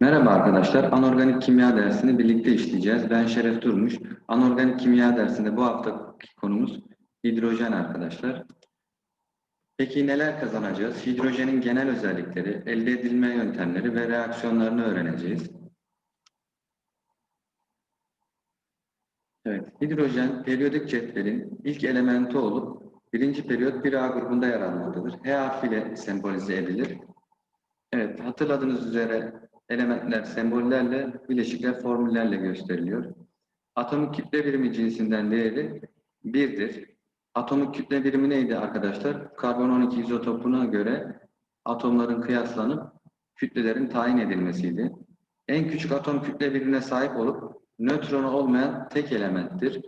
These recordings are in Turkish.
Merhaba arkadaşlar, anorganik kimya dersini birlikte işleyeceğiz. Ben Şeref Durmuş. Anorganik kimya dersinde bu haftaki konumuz hidrojen arkadaşlar. Peki neler kazanacağız? Hidrojenin genel özellikleri, elde edilme yöntemleri ve reaksiyonlarını öğreneceğiz. Evet, hidrojen periyodik cetvelin ilk elementi olup birinci periyot 1A grubunda yer almaktadır. H harfiyle sembolize edilir. Evet, hatırladığınız üzere elementler sembollerle, bileşikler formüllerle gösteriliyor. Atomik kütle birimi cinsinden değeri 1'dir. Atomik kütle birimi neydi arkadaşlar? Karbon 12 izotopuna göre atomların kıyaslanıp kütlelerin tayin edilmesiydi. En küçük atom kütle birimine sahip olup nötronu olmayan tek elementtir.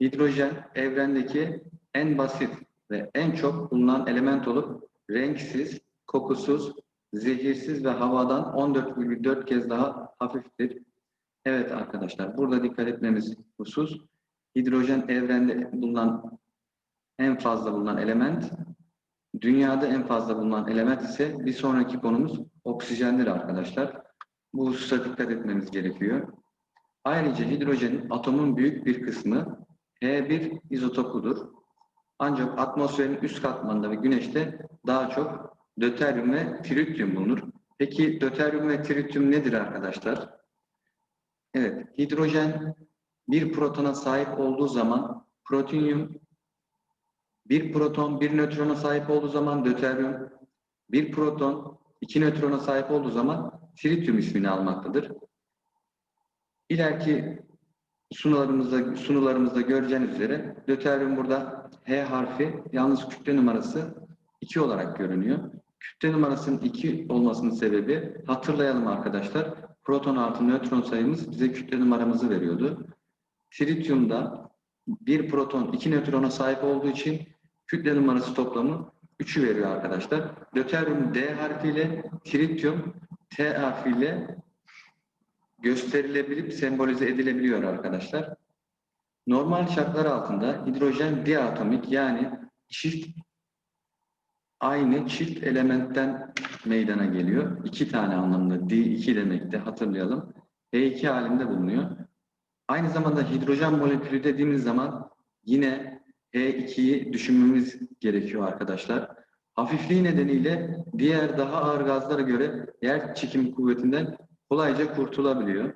Hidrojen evrendeki en basit ve en çok bulunan element olup renksiz, kokusuz, zehirsiz ve havadan 14,4 kez daha hafiftir. Evet arkadaşlar burada dikkat etmemiz husus hidrojen evrende bulunan en fazla bulunan element dünyada en fazla bulunan element ise bir sonraki konumuz oksijendir arkadaşlar. Bu hususa dikkat etmemiz gerekiyor. Ayrıca hidrojenin atomun büyük bir kısmı H1 izotopudur. Ancak atmosferin üst katmanında ve güneşte daha çok döteryum ve trityum bulunur. Peki döteryum ve trityum nedir arkadaşlar? Evet, hidrojen bir protona sahip olduğu zaman protinyum, bir proton bir nötrona sahip olduğu zaman döteryum, bir proton iki nötrona sahip olduğu zaman trityum ismini almaktadır. İleriki sunularımızda, sunularımızda göreceğiniz üzere döteryum burada H harfi yalnız kütle numarası 2 olarak görünüyor. Kütle numarasının 2 olmasının sebebi hatırlayalım arkadaşlar. Proton artı nötron sayımız bize kütle numaramızı veriyordu. Trityumda bir proton iki nötrona sahip olduğu için kütle numarası toplamı 3'ü veriyor arkadaşlar. Döteryum D harfiyle, trityum T harfiyle gösterilebilip sembolize edilebiliyor arkadaşlar. Normal şartlar altında hidrojen diatomik yani çift aynı çift elementten meydana geliyor. İki tane anlamında D2 demekte hatırlayalım. H2 halinde bulunuyor. Aynı zamanda hidrojen molekülü dediğimiz zaman yine H2'yi düşünmemiz gerekiyor arkadaşlar. Hafifliği nedeniyle diğer daha ağır gazlara göre yer çekim kuvvetinden kolayca kurtulabiliyor.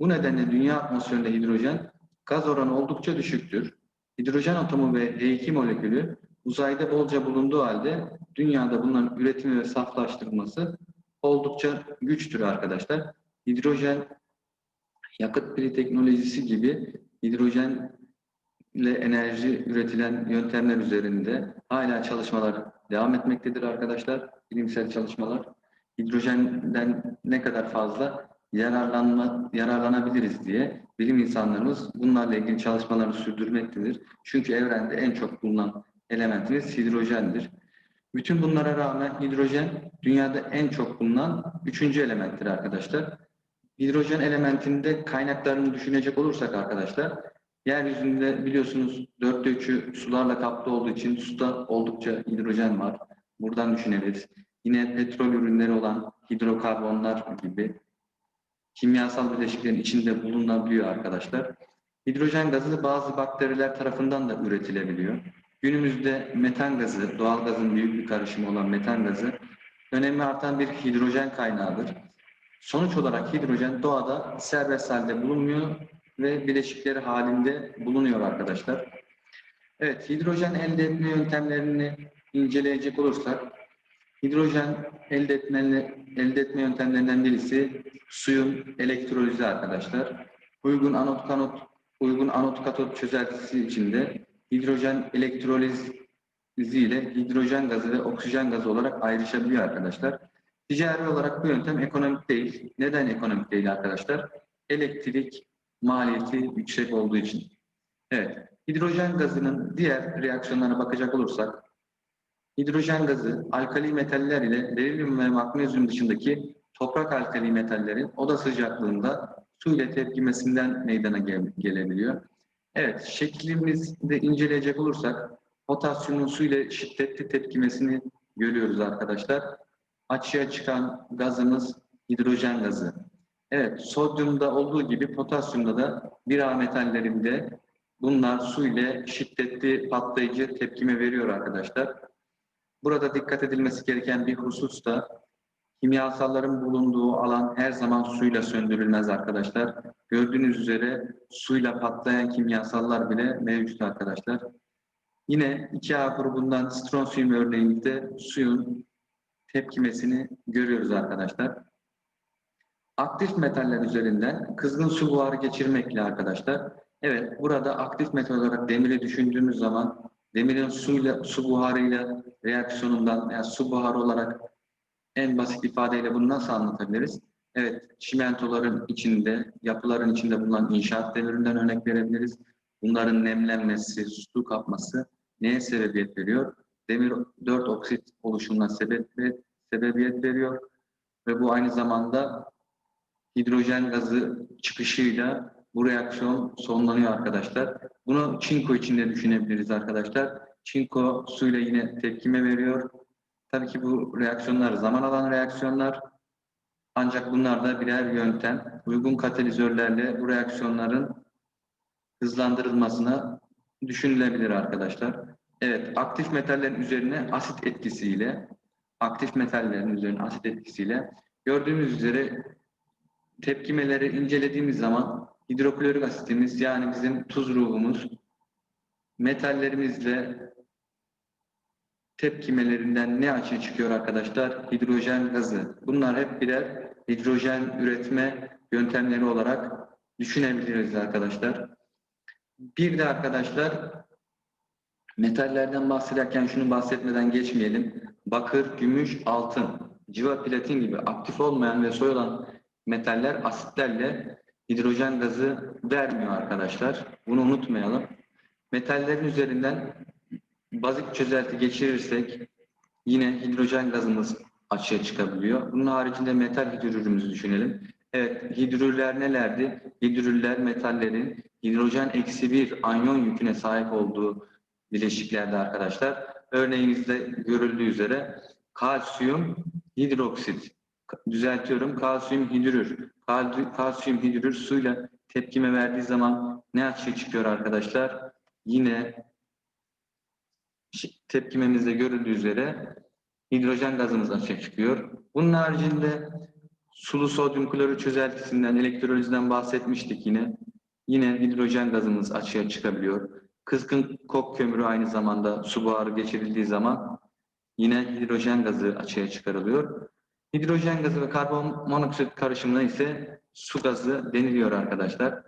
Bu nedenle dünya atmosferinde hidrojen gaz oranı oldukça düşüktür. Hidrojen atomu ve H2 molekülü uzayda bolca bulunduğu halde dünyada bunların üretimi ve saflaştırılması oldukça güçtür arkadaşlar. Hidrojen yakıt pili teknolojisi gibi hidrojen ile enerji üretilen yöntemler üzerinde hala çalışmalar devam etmektedir arkadaşlar. Bilimsel çalışmalar. Hidrojenden ne kadar fazla yararlanma, yararlanabiliriz diye bilim insanlarımız bunlarla ilgili çalışmalarını sürdürmektedir. Çünkü evrende en çok bulunan elementimiz hidrojendir. Bütün bunlara rağmen hidrojen dünyada en çok bulunan üçüncü elementtir arkadaşlar. Hidrojen elementinde kaynaklarını düşünecek olursak arkadaşlar, yeryüzünde biliyorsunuz dörtte üçü sularla kaplı olduğu için suda oldukça hidrojen var. Buradan düşünebiliriz. Yine petrol ürünleri olan hidrokarbonlar gibi kimyasal bileşiklerin içinde bulunabiliyor arkadaşlar. Hidrojen gazı bazı bakteriler tarafından da üretilebiliyor. Günümüzde metan gazı, doğal gazın büyük bir karışımı olan metan gazı önemi artan bir hidrojen kaynağıdır. Sonuç olarak hidrojen doğada serbest halde bulunmuyor ve bileşikleri halinde bulunuyor arkadaşlar. Evet, hidrojen elde etme yöntemlerini inceleyecek olursak, hidrojen elde etme, elde etme yöntemlerinden birisi suyun elektrolizi arkadaşlar. Uygun anot kanot, uygun anot katot çözeltisi içinde hidrojen elektrolizi ile hidrojen gazı ve oksijen gazı olarak ayrışabiliyor arkadaşlar. Ticari olarak bu yöntem ekonomik değil. Neden ekonomik değil arkadaşlar? Elektrik maliyeti yüksek olduğu için. Evet, hidrojen gazının diğer reaksiyonlarına bakacak olursak, hidrojen gazı alkali metaller ile berilyum ve magnezyum dışındaki toprak alkali metallerin oda sıcaklığında su ile tepkimesinden meydana gel gelebiliyor. Evet, şeklimizde inceleyecek olursak potasyumun su ile şiddetli tepkimesini görüyoruz arkadaşlar. Açığa çıkan gazımız hidrojen gazı. Evet, sodyumda olduğu gibi potasyumda da bir metallerinde bunlar su ile şiddetli patlayıcı tepkime veriyor arkadaşlar. Burada dikkat edilmesi gereken bir husus da kimyasalların bulunduğu alan her zaman suyla söndürülmez arkadaşlar. Gördüğünüz üzere suyla patlayan kimyasallar bile mevcut arkadaşlar. Yine 2A grubundan stronsiyum örneğinde suyun tepkimesini görüyoruz arkadaşlar. Aktif metaller üzerinden kızgın su buharı geçirmekle arkadaşlar. Evet burada aktif metal olarak demiri düşündüğümüz zaman demirin suyla, su buharıyla reaksiyonundan yani su buharı olarak en basit ifadeyle bunu nasıl anlatabiliriz? Evet, çimentoların içinde, yapıların içinde bulunan inşaat demirinden örnek verebiliriz. Bunların nemlenmesi, su kapması neye sebebiyet veriyor? Demir 4 oksit oluşumuna sebebiyet veriyor. Ve bu aynı zamanda hidrojen gazı çıkışıyla bu reaksiyon sonlanıyor arkadaşlar. Bunu çinko için de düşünebiliriz arkadaşlar. Çinko suyla yine tepkime veriyor. Tabii ki bu reaksiyonlar zaman alan reaksiyonlar. Ancak bunlar da birer yöntem. Uygun katalizörlerle bu reaksiyonların hızlandırılmasına düşünülebilir arkadaşlar. Evet, aktif metallerin üzerine asit etkisiyle, aktif metallerin üzerine asit etkisiyle gördüğümüz üzere tepkimeleri incelediğimiz zaman hidroklorik asitimiz yani bizim tuz ruhumuz metallerimizle tepkimelerinden ne açığa çıkıyor arkadaşlar? Hidrojen gazı. Bunlar hep birer hidrojen üretme yöntemleri olarak düşünebiliriz arkadaşlar. Bir de arkadaşlar metallerden bahsederken şunu bahsetmeden geçmeyelim. Bakır, gümüş, altın, civa, platin gibi aktif olmayan ve soyulan metaller asitlerle hidrojen gazı vermiyor arkadaşlar. Bunu unutmayalım. Metallerin üzerinden bazik çözelti geçirirsek yine hidrojen gazımız açığa çıkabiliyor. Bunun haricinde metal hidrürümüzü düşünelim. Evet, hidrürler nelerdi? Hidrürler metallerin hidrojen eksi bir anyon yüküne sahip olduğu bileşiklerde arkadaşlar. Örneğimizde görüldüğü üzere kalsiyum hidroksit, düzeltiyorum kalsiyum hidrür. Kal kalsiyum hidrür suyla tepkime verdiği zaman ne açığa çıkıyor arkadaşlar? Yine tepkimemizde görüldüğü üzere hidrojen gazımız açığa çıkıyor. Bunun haricinde sulu sodyum klorür çözeltisinden, elektrolizden bahsetmiştik yine. Yine hidrojen gazımız açığa çıkabiliyor. Kızgın kok kömürü aynı zamanda su buharı geçirildiği zaman yine hidrojen gazı açığa çıkarılıyor. Hidrojen gazı ve karbon monoksit karışımına ise su gazı deniliyor arkadaşlar.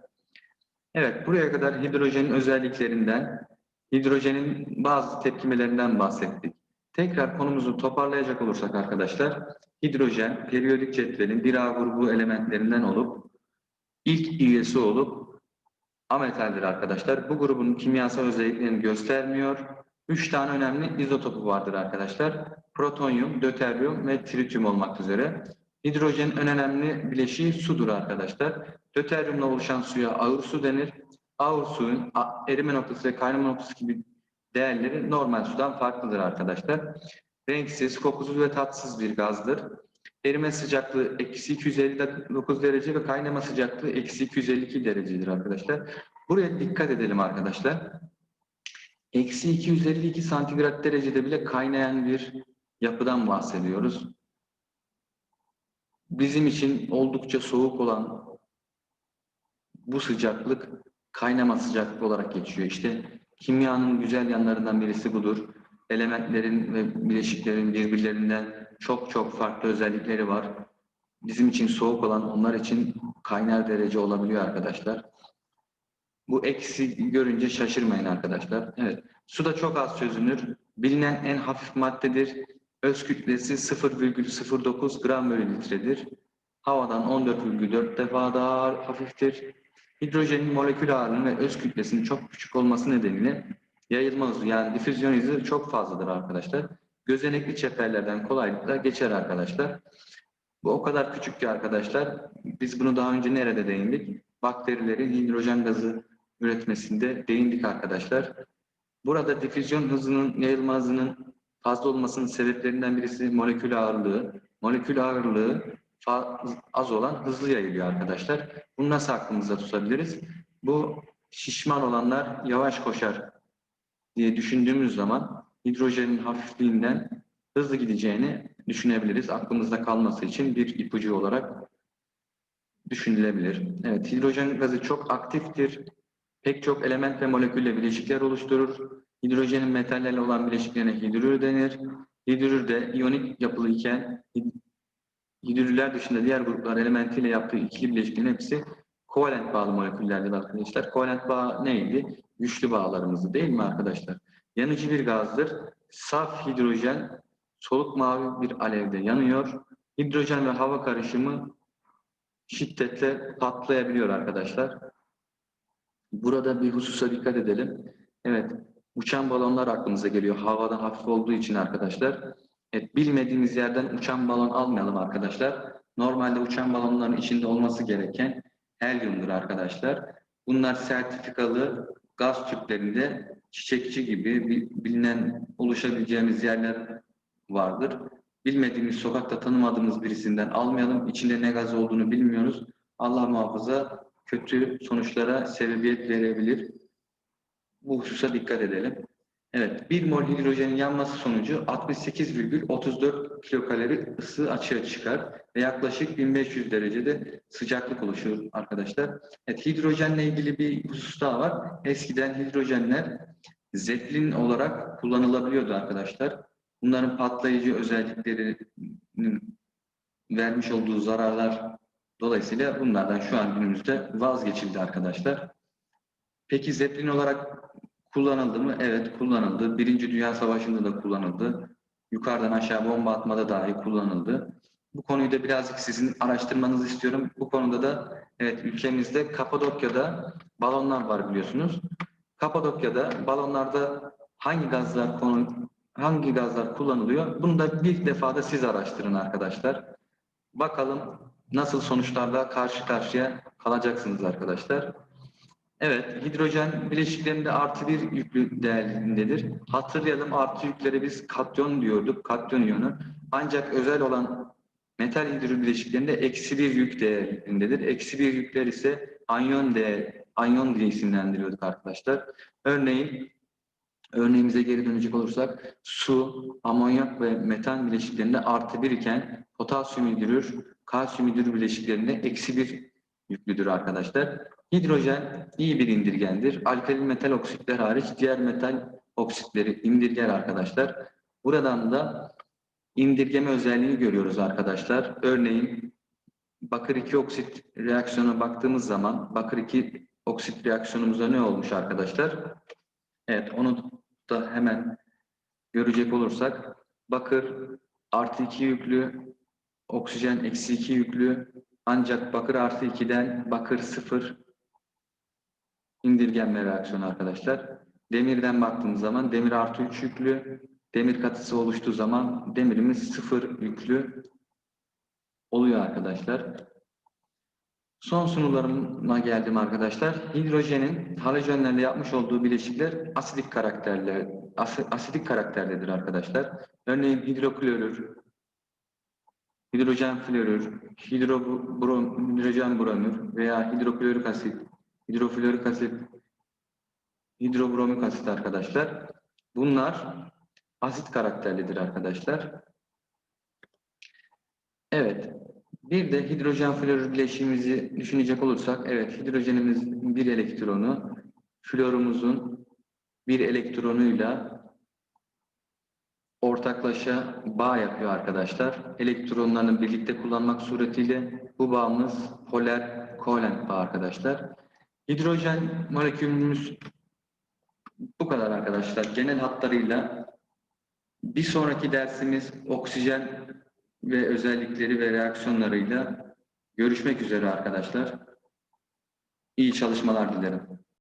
Evet, buraya kadar hidrojenin özelliklerinden, hidrojenin bazı tepkimelerinden bahsettik. Tekrar konumuzu toparlayacak olursak arkadaşlar, hidrojen periyodik cetvelin bir A grubu elementlerinden olup ilk üyesi olup ametaldir arkadaşlar. Bu grubun kimyasal özelliklerini göstermiyor. Üç tane önemli izotopu vardır arkadaşlar. Protonyum, döteryum ve trityum olmak üzere. Hidrojenin en önemli bileşiği sudur arkadaşlar. Döteryumla oluşan suya ağır su denir. Ağır suyun erime noktası ve kaynama noktası gibi değerleri normal sudan farklıdır arkadaşlar. Renksiz, kokusuz ve tatsız bir gazdır. Erime sıcaklığı eksi 259 derece ve kaynama sıcaklığı eksi 252 derecedir arkadaşlar. Buraya dikkat edelim arkadaşlar. Eksi 252 santigrat derecede bile kaynayan bir yapıdan bahsediyoruz. Bizim için oldukça soğuk olan bu sıcaklık kaynama sıcaklığı olarak geçiyor. İşte kimyanın güzel yanlarından birisi budur. Elementlerin ve bileşiklerin birbirlerinden çok çok farklı özellikleri var. Bizim için soğuk olan onlar için kaynar derece olabiliyor arkadaşlar. Bu eksi görünce şaşırmayın arkadaşlar. Evet. Su da çok az çözünür. Bilinen en hafif maddedir. Öz kütlesi 0,09 gram bölü litredir. Havadan 14,4 defa daha hafiftir. Hidrojenin molekül ağırlığının ve öz kütlesinin çok küçük olması nedeniyle yayılma hızı yani difüzyon hızı çok fazladır arkadaşlar. Gözenekli çeperlerden kolaylıkla geçer arkadaşlar. Bu o kadar küçük ki arkadaşlar. Biz bunu daha önce nerede değindik? Bakterilerin hidrojen gazı üretmesinde değindik arkadaşlar. Burada difüzyon hızının, yayılma hızının fazla olmasının sebeplerinden birisi molekül ağırlığı. Molekül ağırlığı az olan hızlı yayılıyor arkadaşlar. Bunu nasıl aklımızda tutabiliriz? Bu şişman olanlar yavaş koşar diye düşündüğümüz zaman hidrojenin hafifliğinden hızlı gideceğini düşünebiliriz. Aklımızda kalması için bir ipucu olarak düşünülebilir. Evet, hidrojen gazı çok aktiftir. Pek çok element ve molekülle bileşikler oluşturur. Hidrojenin metallerle olan bileşiklerine hidrür denir. Hidrür de iyonik yapılı iken hidrürler dışında diğer gruplar elementiyle yaptığı ikili bileşiklerin hepsi kovalent bağlı moleküllerdir arkadaşlar. Kovalent bağ neydi? Güçlü bağlarımızdı değil mi arkadaşlar? Yanıcı bir gazdır. Saf hidrojen soluk mavi bir alevde yanıyor. Hidrojen ve hava karışımı şiddetle patlayabiliyor arkadaşlar. Burada bir hususa dikkat edelim. Evet, uçan balonlar aklımıza geliyor. Havadan hafif olduğu için arkadaşlar. Evet, bilmediğimiz yerden uçan balon almayalım arkadaşlar. Normalde uçan balonların içinde olması gereken helyumdur arkadaşlar. Bunlar sertifikalı gaz tüplerinde çiçekçi gibi bi- bilinen ulaşabileceğimiz yerler vardır. Bilmediğimiz, sokakta tanımadığımız birisinden almayalım. İçinde ne gaz olduğunu bilmiyoruz. Allah muhafaza kötü sonuçlara sebebiyet verebilir. Bu hususa dikkat edelim. Evet, 1 mol hidrojenin yanması sonucu 68,34 kilokalori ısı açığa çıkar ve yaklaşık 1500 derecede sıcaklık oluşur arkadaşlar. Evet, hidrojenle ilgili bir husus daha var. Eskiden hidrojenler zeplin olarak kullanılabiliyordu arkadaşlar. Bunların patlayıcı özelliklerinin vermiş olduğu zararlar dolayısıyla bunlardan şu an günümüzde vazgeçildi arkadaşlar. Peki zeplin olarak kullanıldı mı? Evet kullanıldı. Birinci Dünya Savaşı'nda da kullanıldı. Yukarıdan aşağı bomba atmada dahi kullanıldı. Bu konuyu da birazcık sizin araştırmanızı istiyorum. Bu konuda da evet ülkemizde Kapadokya'da balonlar var biliyorsunuz. Kapadokya'da balonlarda hangi gazlar konu hangi gazlar kullanılıyor? Bunu da bir defada siz araştırın arkadaşlar. Bakalım nasıl sonuçlarla karşı karşıya kalacaksınız arkadaşlar. Evet, hidrojen bileşiklerinde artı bir yüklü değerindedir. Hatırlayalım artı yüklere biz katyon diyorduk, katyon iyonu. Ancak özel olan metal hidrojen bileşiklerinde eksi bir yük değerindedir. Eksi bir yükler ise anyon değer, anyon diye isimlendiriyorduk arkadaşlar. Örneğin, örneğimize geri dönecek olursak su, amonyak ve metan bileşiklerinde artı bir iken potasyum hidrür, kalsiyum hidrür bileşiklerinde eksi bir yüklüdür arkadaşlar. Hidrojen iyi bir indirgendir. Alkali metal oksitler hariç diğer metal oksitleri indirger arkadaşlar. Buradan da indirgeme özelliğini görüyoruz arkadaşlar. Örneğin bakır 2 oksit reaksiyona baktığımız zaman bakır 2 oksit reaksiyonumuzda ne olmuş arkadaşlar? Evet onu da hemen görecek olursak bakır artı 2 yüklü, oksijen eksi 2 yüklü ancak bakır artı 2'den bakır 0 indirgenme reaksiyonu arkadaşlar. Demirden baktığımız zaman demir artı 3 yüklü, demir katısı oluştuğu zaman demirimiz 0 yüklü oluyor arkadaşlar. Son sunularıma geldim arkadaşlar. Hidrojenin halojenlerle yapmış olduğu bileşikler asidik karakterli, asi- asidik karakterlidir arkadaşlar. Örneğin hidroklorür, hidrojen florür, hidrobrom, hidrojen bromür veya hidroklorik asit, hidroflorik asit, hidrobromik asit arkadaşlar. Bunlar asit karakterlidir arkadaşlar. Evet. Bir de hidrojen florür bileşiğimizi düşünecek olursak, evet hidrojenimiz bir elektronu, florumuzun bir elektronuyla ortaklaşa bağ yapıyor arkadaşlar. Elektronlarını birlikte kullanmak suretiyle bu bağımız polar kovalent bağ arkadaşlar. Hidrojen molekülümüz bu kadar arkadaşlar. Genel hatlarıyla bir sonraki dersimiz oksijen ve özellikleri ve reaksiyonlarıyla görüşmek üzere arkadaşlar. İyi çalışmalar dilerim.